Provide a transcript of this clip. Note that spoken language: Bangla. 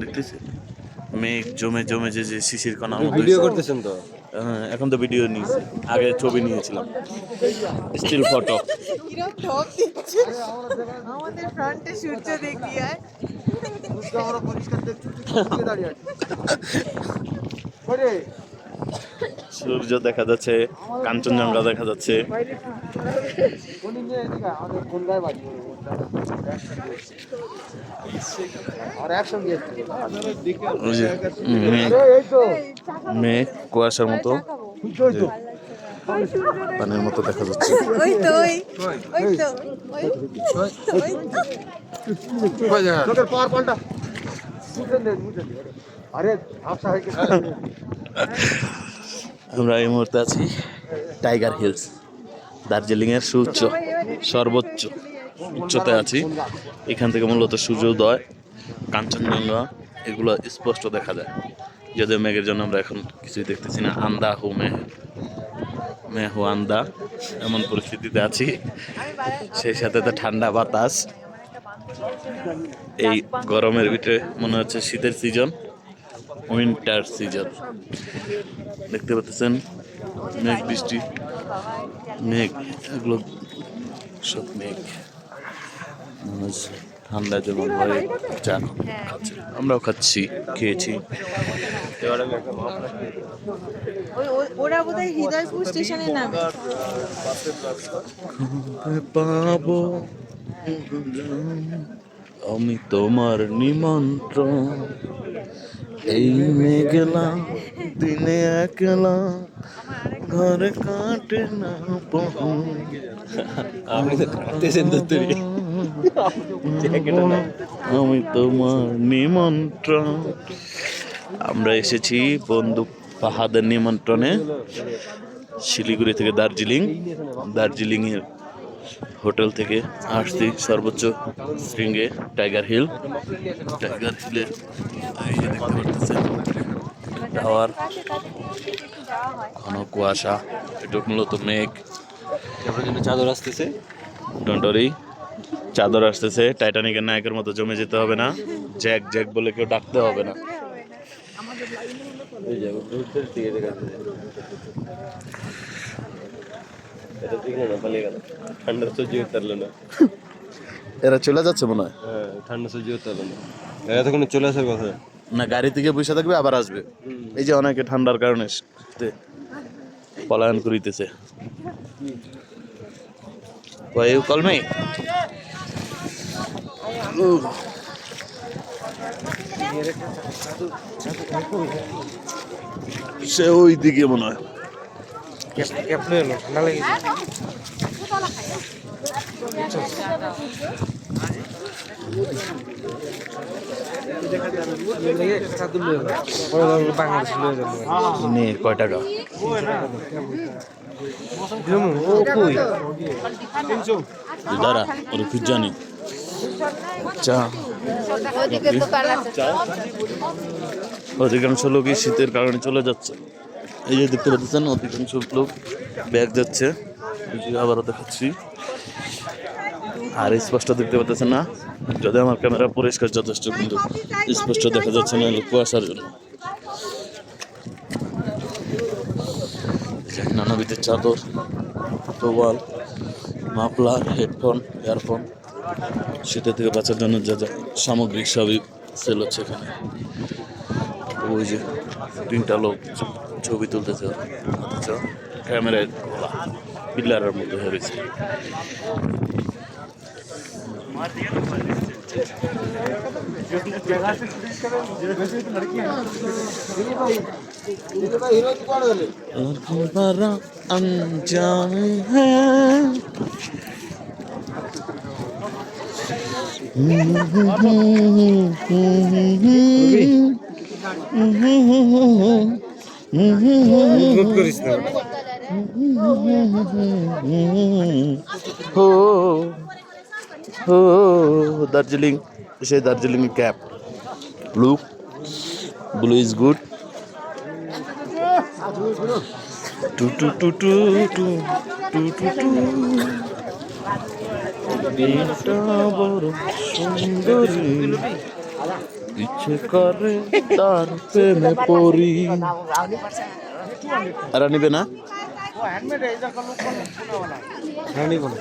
দেখতেছি মেঘ জমে জমে যে যে শিশির কণা ভিডিও করতেছেন তো? হ্যাঁ, এখন তো ভিডিও নিয়েছি। আগে ছবি নিয়েছিলাম। স্টিল ফটো আমাদের ফ্রন্টে সূর্য দেখি আর। সূর্য দেখা যাচ্ছে কাঞ্চনজঙ্ঘা দেখা যাচ্ছে। মেঘ কুয়াশার মতো। পানির মতো দেখা যাচ্ছে। ওই তো ওই ওই তো ওই ওই তো। পাওয়ার পাল্টা। আরে হাফসা হয়ে গেছে। আমরা এই মুহূর্তে আছি টাইগার হিলস দার্জিলিং এর সুউচ্চ সর্বোচ্চ। উচ্চতায় আছি। এখান থেকে মূলত সূর্যোদয়, কাঞ্চনজঙ্ঘা, এগুলো স্পষ্ট দেখা যায়। যদিও মেঘের জন্য আমরা এখন কিছুই দেখতেছি না। আন্দা হু মে মে হু আন্দা, এমন পরিস্থিতিতে আছি। সেই সাথে তো ঠান্ডা বাতাস। এই গরমের ভিতরে মনে হচ্ছে শীতের সিজন উইন্টার সিজন দেখতে পাচ্ছেন, মেঘ বৃষ্টি, মেঘ, এগুলো সব মেঘ। মনে ঠান্ডা যেমন হয় চা খাচ্ছে আমরাও খাচ্ছি খেয়েছি। ওই ওরা বোধহয় হৃদয়পুর স্টেশনে নামে। পাবো। আমি তোমার নিমন্ত্রণ। এই মেঘলা দিনে একলা ঘরে কাটে না আপনি তো কাটতেছেন তো তুই। আমি তোমার নিমন্ত্রণ আমরা এসেছি বন্ধু পাহাদের নিমন্ত্রণে শিলিগুড়ি থেকে দার্জিলিং। দার্জিলিং এর হোটেল থেকে আসছি সর্বোচ্চ শৃঙ্গে টাইগার হিল টাইগার হিলে দেখতে পারতেছেন টাওয়ার ঘন কুয়াশা এটা মূলত মেঘ। চাদর আসতেছে। ডন্টরি চাদর আসতেছে টাইটানিকের নায়কের মতো জমে যেতে হবে না। জ্যাক জ্যাক বলে কেউ ডাকতে হবে না। ঠান্ডা সহ্য করতে পারল না। এরা চলে যাচ্ছে মনে হয়? হ্যাঁ ঠান্ডা সহ্য করতে পারল না। এতক্ষণ চলে আসার কথা। না গাড়ি থেকে বসে থাকবে আবার আসবে। এই যে অনেকে ঠান্ডার কারণে পলায়ন করিতেছে। Why সে ওই দিকে মনে হয়। নে কয় টাকা দাঁড়া ওর পিজ্জা নেই চা। অধিকাংশ লোকই শীতের কারণে চলে যাচ্ছে। এই যে দেখতে পাচ্ছেন অধিকাংশ লোক ব্যাগ যাচ্ছে। আবারও দেখাচ্ছি। আর স্পষ্ট দেখতে পাচ্ছেন না। যদি আমার ক্যামেরা পরিষ্কার যথেষ্ট কিন্তু স্পষ্ট দেখা যাচ্ছে না কুয়াশার জন্য। নানাবিধের চাদর টোবাল মাফলার হেডফোন ইয়ারফোন। শীতের থেকে বাঁচার জন্য যা যা সামগ্রিক সবই সেল হচ্ছে এখানে ওই যে তিনটা লোক ছবি তুলতেছে অথচ ক্যামেরায় খোলা পিলারের মধ্যে হয়েছে बड़ा अनजान है দার্জিলিং সেই Darjeeling cap. Blue blue is good too too too too too too too too. দিনটা বড় সুন্দরী ইচ্ছে করে তার প্রেমে পড়ি আর নিবে না হ্যাঁ নিব না